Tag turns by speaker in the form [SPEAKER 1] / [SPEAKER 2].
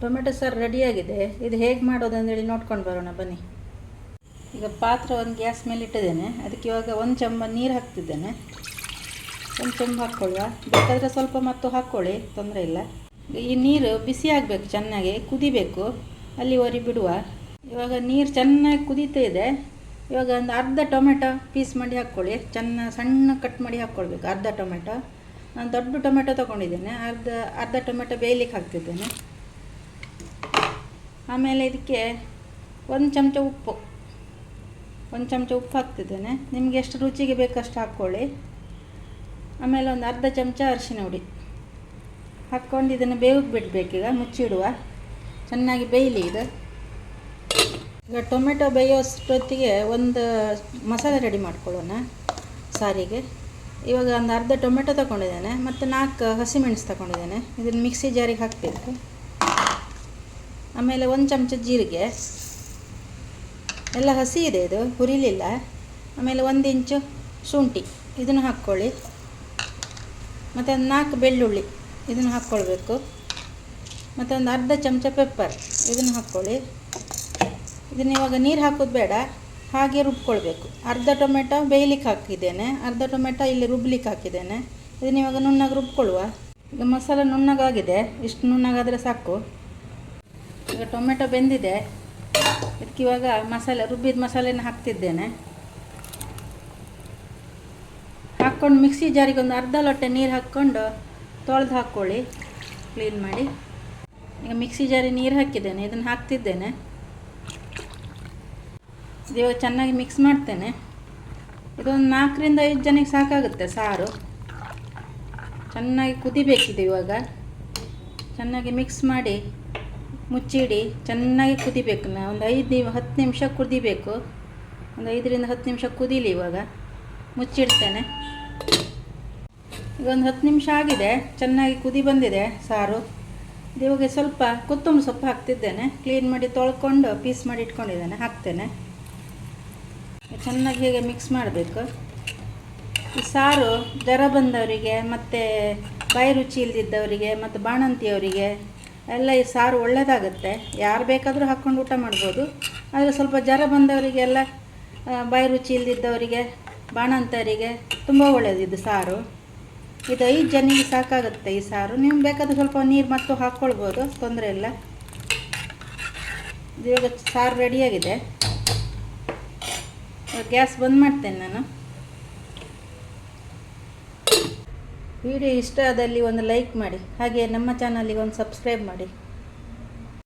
[SPEAKER 1] Tomato ಸಾರು ರೆಡಿಯಾಗಿದೆ ಇದು ಹೇಗೆ ಮಾಡೋದು ಅಂತೇಳಿ ನೋಡ್ಕೊಂಡು ಬರೋಣ, ಬನ್ನಿ. ಈಗ ಪಾತ್ರ ಒಂದು ಗ್ಯಾಸ್ ಮೇಲೆ ಇಟ್ಟಿದ್ದೇನೆ. ಅದಕ್ಕೆ ಇವಾಗ ಒಂದು ಚಂಬ ನೀರು ಹಾಕ್ತಿದ್ದೇನೆ. ಒಂದು ಚಮ್ಮ ಹಾಕ್ಕೊಳ್ಳುವ ಬೇಕಾದರೆ ಸ್ವಲ್ಪ ಮತ್ತು ಹಾಕ್ಕೊಳ್ಳಿ ತೊಂದರೆ ಇಲ್ಲ. ಈ ನೀರು ಬಿಸಿ ಆಗಬೇಕು, ಚೆನ್ನಾಗಿ ಕುದಿಬೇಕು. ಒರಿ ಬಿಡುವ. ಇವಾಗ ನೀರು ಚೆನ್ನಾಗಿ ಕುದೀತಾ ಇದೆ. ಇವಾಗ ಒಂದು ಅರ್ಧ ಟೊಮೆಟೊ ಪೀಸ್ ಮಾಡಿ ಹಾಕ್ಕೊಳ್ಳಿ ಚೆನ್ನಾಗಿ ಸಣ್ಣ ಕಟ್ ಮಾಡಿ ಹಾಕ್ಕೊಳ್ಬೇಕು ಅರ್ಧ ಟೊಮೆಟೊ. ನಾನು ದೊಡ್ಡ ಟೊಮೆಟೊ ತೊಗೊಂಡಿದ್ದೇನೆ. ಅರ್ಧ ಅರ್ಧ ಟೊಮೆಟೊ ಬೇಯಲಿಕ್ಕೆ ಹಾಕ್ತಿದ್ದೇನೆ. ಆಮೇಲೆ ಇದಕ್ಕೆ ಒಂದು ಚಮಚ ಉಪ್ಪು, ಒಂದು ಚಮಚ ಉಪ್ಪು ಹಾಕ್ತಿದ್ದೇನೆ. ನಿಮಗೆ ಎಷ್ಟು ರುಚಿಗೆ ಬೇಕಷ್ಟು ಹಾಕ್ಕೊಳ್ಳಿ. ಆಮೇಲೆ ಒಂದು ಅರ್ಧ ಚಮಚ ಅರಿಶಿನ ಹುಡಿ. ಹಾಕ್ಕೊಂಡು ಇದನ್ನು ಬೇವಿಗೆ ಬಿಡಬೇಕೀಗ ಮುಚ್ಚಿಡುವ. ಚೆನ್ನಾಗಿ ಬೇಯಲಿ ಇದು. ಈಗ ಟೊಮೆಟೊ ಬೇಯೋಷ್ಟೊತ್ತಿಗೆ ಒಂದು ಮಸಾಲೆ ರೆಡಿ ಮಾಡ್ಕೊಳ್ಳೋಣ ಸಾರಿಗೆ. ಇವಾಗ ಒಂದು ಅರ್ಧ ಟೊಮೆಟೊ ತಗೊಂಡಿದ್ದೇನೆ, ಮತ್ತು ನಾಲ್ಕು ಹಸಿಮೆಣಸು ತಗೊಂಡಿದ್ದೇನೆ. ಇದನ್ನು ಮಿಕ್ಸಿ ಜಾರಿಗೆ ಹಾಕಬೇಕು. ಆಮೇಲೆ ಒಂದು ಚಮಚ ಜೀರಿಗೆ. ಎಲ್ಲ ಹಸಿ ಇದೆ ಇದು, ಹುರಿಲಿಲ್ಲ. ಆಮೇಲೆ ಒಂದು ಇಂಚು ಶುಂಠಿ, ಇದನ್ನು ಹಾಕ್ಕೊಳ್ಳಿ. ಮತ್ತು ಒಂದು ನಾಲ್ಕು ಬೆಳ್ಳುಳ್ಳಿ, ಇದನ್ನು ಹಾಕ್ಕೊಳ್ಬೇಕು. ಮತ್ತು ಒಂದು ಅರ್ಧ ಚಮಚ ಪೆಪ್ಪರ್, ಇದನ್ನು ಹಾಕ್ಕೊಳ್ಳಿ. ಇದನ್ನು ಇವಾಗ ನೀರು ಹಾಕೋದು ಬೇಡ, ಹಾಗೆ ರುಬ್ಕೊಳ್ಬೇಕು. ಅರ್ಧ ಟೊಮೆಟೊ ಬೇಯ್ಲಿಕ್ಕೆ ಹಾಕಿದ್ದೇನೆ, ಅರ್ಧ ಟೊಮೆಟೊ ಇಲ್ಲಿ ರುಬ್ಲಿಕ್ಕೆ ಹಾಕಿದ್ದೇನೆ. ಇದನ್ನು ಇವಾಗ ನುಣ್ಣಗೆ ರುಬ್ಕೊಳ್ಳುವ. ಈಗ ಮಸಾಲೆ ನುಣ್ಣಗಾಗಿದೆ, ಇಷ್ಟು ನುಣ್ಣಗಾದರೆ ಸಾಕು. ಈಗ ಟೊಮೆಟೊ ಬೆಂದಿದೆ. ಅದಕ್ಕೆ ಇವಾಗ ಮಸಾಲೆ, ರುಬ್ಬಿದ ಮಸಾಲೆನ ಹಾಕ್ತಿದ್ದೇನೆ. ಹಾಕ್ಕೊಂಡು ಮಿಕ್ಸಿ ಜಾರಿಗೆ ಒಂದು ಅರ್ಧ ಲೊಟ್ಟೆ ನೀರು ಹಾಕ್ಕೊಂಡು ತೊಳೆದು ಹಾಕ್ಕೊಳ್ಳಿ ಕ್ಲೀನ್ ಮಾಡಿ. ಈಗ ಮಿಕ್ಸಿ ಜಾರಿ ನೀರು ಹಾಕಿದ್ದೇನೆ, ಇದನ್ನು ಹಾಕ್ತಿದ್ದೇನೆ. ಇವಾಗ ಚೆನ್ನಾಗಿ ಮಿಕ್ಸ್ ಮಾಡ್ತೇನೆ. ಇದೊಂದು ನಾಲ್ಕರಿಂದ ಐದು ಜನಕ್ಕೆ ಸಾಕಾಗುತ್ತೆ ಸಾರು. ಚೆನ್ನಾಗಿ ಕುದಿಬೇಕಿದೆ ಇವಾಗ. ಚೆನ್ನಾಗಿ ಮಿಕ್ಸ್ ಮಾಡಿ ಮುಚ್ಚಿಡಿ, ಚೆನ್ನಾಗಿ ಕುದಿಬೇಕು. ನಾ ಒಂದು ಐದು ನಿಮ್, ಹತ್ತು ನಿಮಿಷ ಕುದಿಬೇಕು. ಒಂದು ಐದರಿಂದ ಹತ್ತು ನಿಮಿಷ ಕುದೀಲಿ ಇವಾಗ. ಮುಚ್ಚಿಡ್ತೇನೆ. ಈಗ ಒಂದು ಹತ್ತು ನಿಮಿಷ ಆಗಿದೆ. ಚೆನ್ನಾಗಿ ಕುದಿ ಬಂದಿದೆ ಸಾರು. ಇವಾಗ ಸ್ವಲ್ಪ ಕೊತ್ತಂಬರಿ ಸೊಪ್ಪು ಹಾಕ್ತಿದ್ದೇನೆ. ಕ್ಲೀನ್ ಮಾಡಿ ತೊಳ್ಕೊಂಡು ಪೀಸ್ ಮಾಡಿ ಇಟ್ಕೊಂಡಿದ್ದೇನೆ. ಹಾಕ್ತೇನೆ. ಚೆನ್ನಾಗಿ ಹೇಗೆ ಮಿಕ್ಸ್ ಮಾಡಬೇಕು. ಈ ಸಾರು ಜ್ವರ ಬಂದವರಿಗೆ ಮತ್ತು ಬಾಯಿ ರುಚಿ ಇಲ್ದಿದ್ದವರಿಗೆ ಮತ್ತು ಬಾಣಂತಿಯವರಿಗೆ ಎಲ್ಲ ಈ ಸಾರು ಒಳ್ಳೆಯದಾಗುತ್ತೆ ಯಾರು ಬೇಕಾದರೂ ಹಾಕ್ಕೊಂಡು ಊಟ ಮಾಡ್ಬೋದು. ಆದರೆ ಸ್ವಲ್ಪ ಜ್ವರ ಬಂದವರಿಗೆಲ್ಲ ಬಾಯಿ ರುಚಿ ಇಲ್ದಿದ್ದವರಿಗೆ, ಬಾಣಂತರಿಗೆ ತುಂಬ ಇದು ಸಾರು. ಇದು ಐದು ಜನಿಗೆ ಸಾಕಾಗುತ್ತೆ ಈ ಸಾರು. ನೀವು ಬೇಕಾದರೆ ಸ್ವಲ್ಪ ನೀರು ಮತ್ತು ಹಾಕ್ಕೊಳ್ಬೋದು ತೊಂದರೆ ಇಲ್ಲ. ಇವಾಗ ಸಾರು ರೆಡಿಯಾಗಿದೆ ಗ್ಯಾಸ್ ಬಂದ್ ಮಾಡ್ತೇನೆ ನಾನು. ವಿಡಿಯೋ ಇಷ್ಟ ಆದಲ್ಲಿ ಒಂದು ಲೈಕ್ ಮಾಡಿ ಹಾಗೆ ನಮ್ಮ ಚಾನಲಿಗೆ ಒಂದು ಸಬ್ಸ್ಕ್ರೈಬ್ ಮಾಡಿ